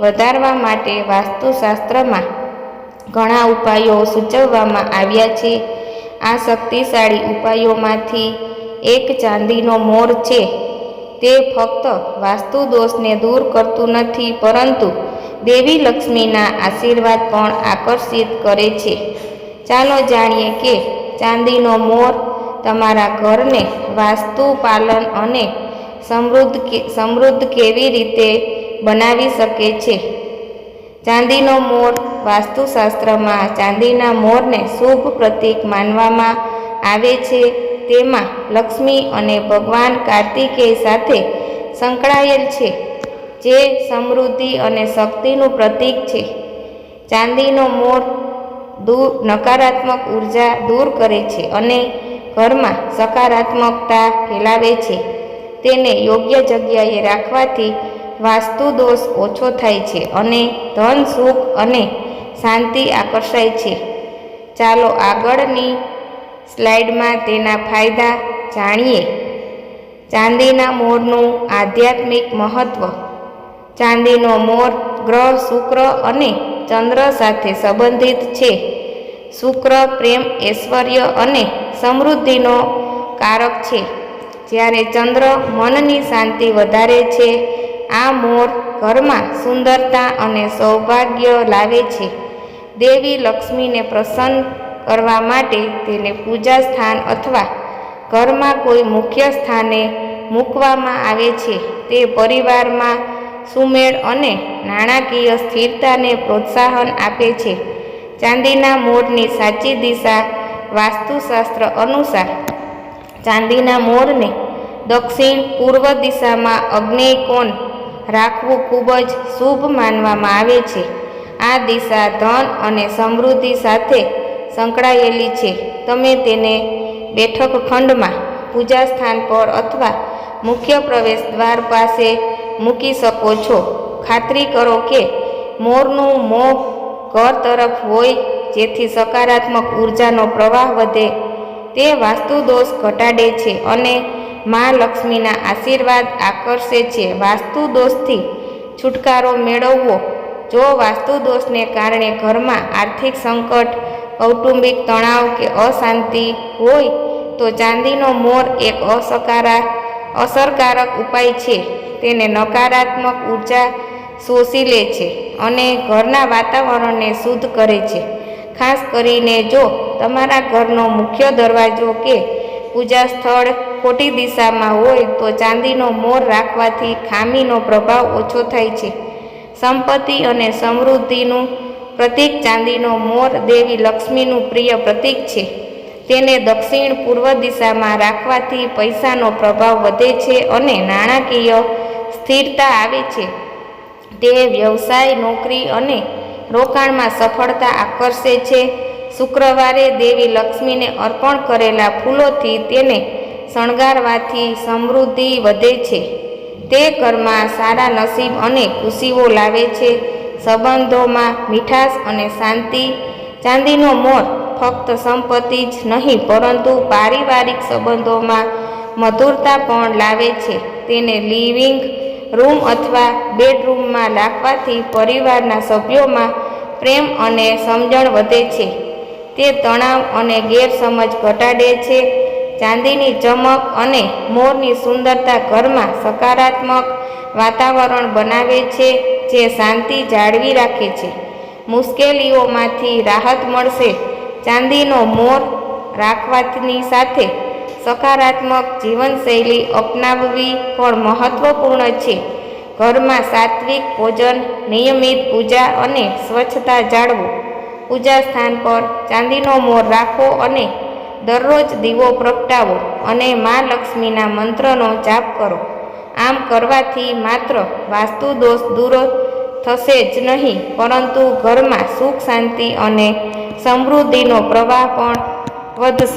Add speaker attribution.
Speaker 1: વધારવા માટે વાસ્તુશાસ્ત્રમાં ઘણા ઉપાયો સૂચવવામાં આવ્યા છે. આ શક્તિશાળી ઉપાયોમાંથી એક ચાંદીનો મોર છે. તે ફક્ત વાસ્તુ દોષને દૂર કરતું નથી, પરંતુ દેવી લક્ષ્મીના આશીર્વાદ પણ આકર્ષિત કરે છે. ચાલો જાણીએ કે ચાંદીનો મોર તમારા ઘરને વાસ્તુ પાલન અને સમૃદ્ધ સમૃદ્ધ કેવી રીતે બનાવી શકે છે. ચાંદીનો મોર વાસ્તુશાસ્ત્રમાં ચાંદીના મોરને શુભ પ્રતીક માનવામાં આવે છે. તેમાં લક્ષ્મી અને ભગવાન કાર્તિકેય સાથે સંકળાયેલ છે, જે સમૃદ્ધિ અને શક્તિનું પ્રતીક છે. ચાંદીનો મોર દૂર નકારાત્મક ઊર્જા દૂર કરે છે અને ઘરમાં સકારાત્મકતા ફેલાવે છે. તેને યોગ્ય જગ્યાએ રાખવાથી વાસ્તુ દોષ ઓછો થાય છે અને ધન, સુખ અને શાંતિ આકર્ષાય છે. ચાલો આગળની સ્લાઇડમાં તેના ફાયદા જાણીએ. ચાંદીના મોરનું આધ્યાત્મિક મહત્વ. ચાંદીનો મોર ગ્રહ, શુક્ર અને ચંદ્ર સાથે સંબંધિત છે. શુક્ર પ્રેમ, ઐશ્વર્ય અને સમૃદ્ધિનો કારક છે. જ્યારે ચંદ્ર મનની શાંતિ વધારે છે આ મોર ઘરમાં સુંદરતા અને સૌભાગ્ય લાવે છે. દેવી લક્ષ્મીને પ્રસન્ન કરવા માટે તેને પૂજા સ્થાન અથવા ઘરમાં કોઈ મુખ્ય સ્થાને મૂકવામાં આવે છે. તે પરિવારમાં સુમેળ અને નાણાકીય સ્થિરતાને પ્રોત્સાહન આપે છે. ચાંદીના મોરની સાચી દિશા વાસ્તુશાસ્ત્ર અનુસાર ચાંદીના મોરને દક્ષિણ પૂર્વ દિશામાં અગ્નેય કોણ રાખવું ખૂબ જ શુભ માનવામાં આવે છે. આ દિશા ધન અને સમૃદ્ધિ સાથે સંકળાયેલી છે. તમે તેને બેઠક ખંડમાં, પૂજા સ્થાન પર અથવા મુખ્ય પ્રવેશ દ્વાર પાસે મૂકી શકો છો. ખાતરી કરો કે મોરનું મોં ઘર તરફ હોય, જેથી સકારાત્મક ઉર્જાનો પ્રવાહ વધે. તે વાસ્તુ દોષ ઘટાડે છે અને મા લક્ષ્મીના આશીર્વાદ આકર્ષે છે. વાસ્તુ દોષથી છુટકારો મેળવવો. જો વાસ્તુ દોષને કારણે ઘરમાં આર્થિક સંકટ, કૌટુંબિક તણાવ કે અશાંતિ હોય, તો ચાંદીનો મોર એક અસકારા, અસરકારક ઉપાય છે. તેને નકારાત્મક ઊર્જા શોષી લે છે અને ઘરના વાતાવરણને શુદ્ધ કરે છે. ખાસ કરીને જો તમારા ઘરનો મુખ્ય દરવાજો કે પૂજા સ્થળ ખોટી દિશામાં હોય તો ચાંદીનો મોર રાખવાથી ખામીનો પ્રભાવ ઓછો થાય છે. સંપત્તિ અને સમૃદ્ધિનું પ્રતીક ચાંદીનો મોર દેવી લક્ષ્મીનું પ્રિય પ્રતીક છે. તેને દક્ષિણ પૂર્વ દિશામાં રાખવાથી પૈસાનો પ્રભાવ વધે છે અને નાણાકીય સ્થિરતા આવે છે. તે વ્યવસાય, નોકરી અને રોકાણમાં સફળતા આકર્ષે છે. શુક્રવારે દેવી લક્ષ્મીને અર્પણ કરેલા ફૂલોથી તેને શણગારવાથી સમૃદ્ધિ વધે છે. તે ઘરમાં સારા નસીબ અને ખુશીઓ લાવે છે. સંબંધોમાં મીઠાશ અને શાંતિ. ચાંદીનો મોર ફક્ત સંપત્તિ જ નહીં, પરંતુ પારિવારિક સંબંધોમાં મધુરતા પણ લાવે છે. તેને લિવિંગ રૂમ અથવા બેડરૂમમાં રાખવાથી પરિવારના સભ્યોમાં પ્રેમ અને સમજણ વધે છે. તે તણાવ અને ગેરસમજ ઘટાડે છે. ચાંદીની ચમક અને મોરની સુંદરતા ઘરમાં સકારાત્મક વાતાવરણ બનાવે છે, જે શાંતિ જાળવી રાખે છે. મુશ્કેલીઓમાંથી રાહત મળશે. ચાંદીનો મોર રાખવાની સાથે સકારાત્મક જીવનશૈલી અપનાવવી પણ મહત્વપૂર્ણ છે. ઘરમાં સાત્વિક ભોજન, નિયમિત પૂજા અને સ્વચ્છતા જાળવો. પૂજા સ્થાન પર ચાંદીનો મોર રાખો અને દરરોજ દીવો પ્રગટાવો અને મા લક્ષ્મીના મંત્રનો જાપ કરો. આમ કરવાથી માત્ર વાસ્તુ દોષ દૂર થશે જ નહીં, પરંતુ ઘરમાં સુખ શાંતિ અને સમૃદ્ધિનો પ્રવાહ પણ વધશે.